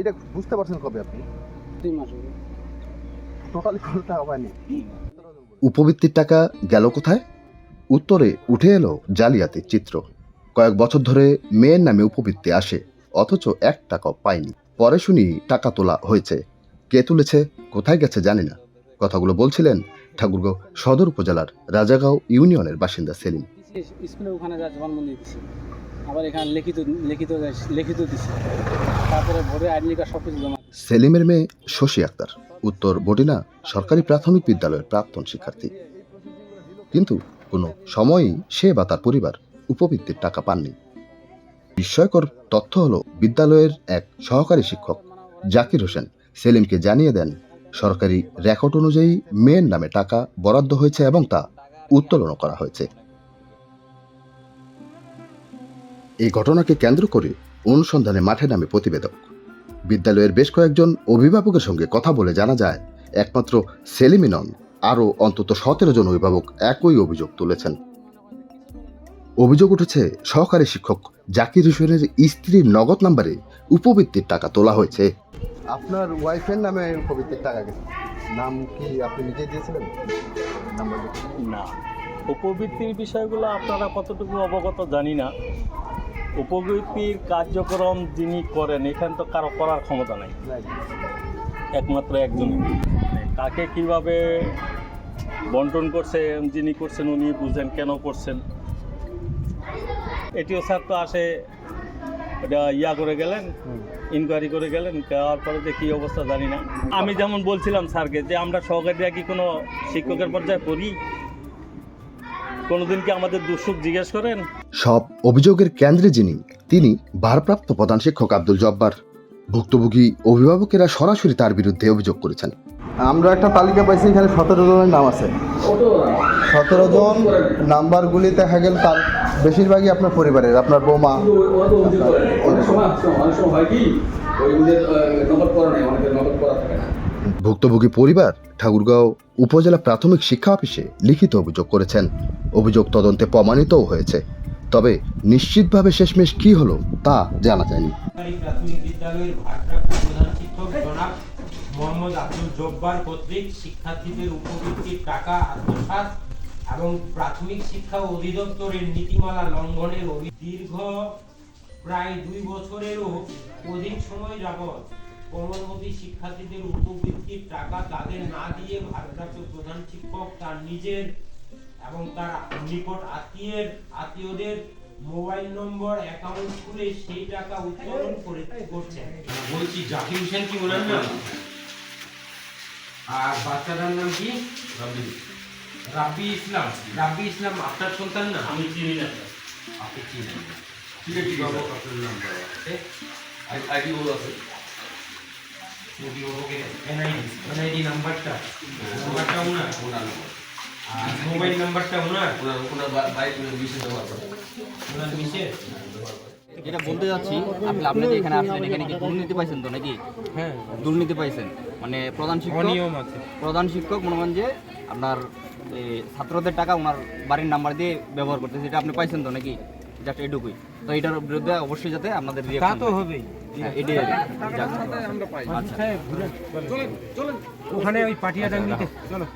এটা বুঝতে পারছেন কবে আপনি? দুই মাস টোটালি কোনো টাকা পায়নি। উপবৃত্তির টাকা গেল কোথায়? উত্তরে উঠে এলো জালিয়াতির চিত্র। কয়েক বছর ধরে মেয়ের নামে উপবৃত্তি আসে অথচ এক টাকাও পায়নি। পরে শুনি টাকা তোলা হয়েছে। কে তুলেছে কোথায় গেছে জানি না। কথাগুলো বলছিলেন ঠাকুরগাঁও সদর উপজেলার রাজাগাঁও ইউনিয়নের বাসিন্দা সেলিম। স্কুলে ওখানে আবার এখানে লিখিত লিখিত লিখিত দিছি। তারপরে সব কিছু জমা সেলিমের মেয়ে শশী আক্তার। উত্তর বডিনা সরকারি প্রাথমিক বিদ্যালয়ের প্রাক্তন শিক্ষার্থী। কিন্তু কোনো সময়ই সে বা তার পরিবার উপবৃত্তির টাকা পাননি। বিস্ময়কর তথ্য হলো বিদ্যালয়ের এক সহকারী শিক্ষক, জাকির হোসেন, সেলিমকে জানিয়ে দেন, সরকারি রেকর্ড অনুযায়ী মেয়ের নামে টাকা বরাদ্দ হয়েছে এবং তা উত্তোলনও করা হয়েছে। এই ঘটনাকে কেন্দ্র করে অনুসন্ধানে মাঠে নামে প্রতিবেদক। বিদ্যালয়ের বেশ কয়েকজন অভিভাবকের সঙ্গে কথা বলে জানা যায় একমাত্র সেলিমই নন আরও অন্তত সতেরো জন অভিভাবক একই অভিযোগ তুলেছেন। অভিযোগ উঠেছে সহকারী শিক্ষক জাকির হোসেনের স্ত্রীর নগদ নাম্বারে উপবৃত্তির টাকা তোলা হয়েছে। আপনার ওয়াইফের নামে উপবৃত্তির টাকা গেছে। নাম কি আপনি নিজে দিয়েছিলেন? না। উপবৃত্তির বিষয়গুলো আপনারা কতটুকু অবগত জানি না। উপবৃত্তির কার্যক্রম যিনি করেন এখানে তো কারও করার ক্ষমতা নাই। একমাত্র একজনই। কাকে কীভাবে বন্টন করছে যিনি করছেন উনি বুঝেন কেন করছেন। এটিও স্যার তো আসে এটা ইয়া করে গেলেন ইনকোয়ারি করে গেলেন যাওয়ার পরে যে কী অবস্থা জানি না। আমি যেমন বলছিলাম স্যারকে যে আমরা সহকারীরা কি কোনো শিক্ষকের পর্যায়ে পড়ি? কোনোদিন কি আমাদের দুঃসুখ জিজ্ঞেস করেন? সব অভিযোগের কেন্দ্রে যিনি তিনি ভারপ্রাপ্ত প্রধান শিক্ষক আব্দুল জব্বার। ভুক্তভোগী অভিভাবকেরা সরাসরি তার বিরুদ্ধে অভিযোগ করেছেন। আমরা একটা তালিকা পাইছি এখানে সতেরো জনের নাম আছে। সতেরো জন নাম্বারগুলি দেখা গেল তার বেশিরভাগই আপনার পরিবারের আপনার বৌমা। অনেক সময় অনেক সময় হয় কি ওই নগদ করা নেই অনেকের নগদ করা থাকে না। ভুক্তভোগী পরিবার ঠাকুরগাঁও উপজেলা প্রাথমিক শিক্ষা অফিসে লিখিত অভিযোগ করেছেন। অভিযোগ তদন্তে প্রমাণিতও হয়েছে। তবে নিশ্চিতভাবে শেষমেশ কি হলো তা জানা যায়নি। মোহাম্মদ আব্দুল জব্বার কর্তৃক শিক্ষার্থীদের উপবৃত্তির টাকা, আত্মসাৎ এবং প্রাথমিক শিক্ষা অধিদপ্তরের নীতিমালা লঙ্ঘনের দীর্ঘ প্রায় দুই বছরেরও অধিক সময় যাবৎ কোমলমতি শিক্ষার্থীদের উপবৃত্তির টাকা তাদের না দিয়ে ভারপ্রাপ্ত প্রধান শিক্ষক তার নিজের এবং তার নিকট আত্মীয়ের আত্মীয়দের মোবাইল নম্বর অ্যাকাউন্ট খুলে সেই টাকা উত্তোলন করে করছেন। বলছি জাকির হোসেন কি ওনার নাম? আর বাচ্চাটার নাম কি? রাব্বি ইসলাম। রাব্বি ইসলাম আপনার সন্তান না? আমি চিনি না। আপনি চিনেন ঠিক আছে। আছে আপনার নাম আইডি বলো আছে। এনআইডি এনআইডি নাম্বারটা নাম্বারটা ওনার ওনার আর মোবাইল নাম্বারটা ওনার ওনার ওনার বাইক বিশেষ ব্যবহার করে ওনার মিসের যেটা বলতে যাচ্ছি আপনি আপনি যে এখানে আসলেন এখানে কি দুর্নীতি পাইছেন তো নাকি? হ্যাঁ। দুর্নীতি পাইছেন। মানে প্রধান শিক্ষক অনিয়ম আছে। প্রধান শিক্ষক মনে করেন যে আপনার ছাত্রদের টাকা ওনার বাড়ির নাম্বার দিয়ে ব্যবহার করতেছে এটা আপনি পাইছেন তো নাকি? জাস্ট এটুকুই তো এটার বিরুদ্ধে অবশ্যই যাতে আপনাদের তা reaction তো। হবেই হ্যাঁ, এটাই। যাক। আচ্ছা ওখানে ওই পাটিয়াটা নিতে চলো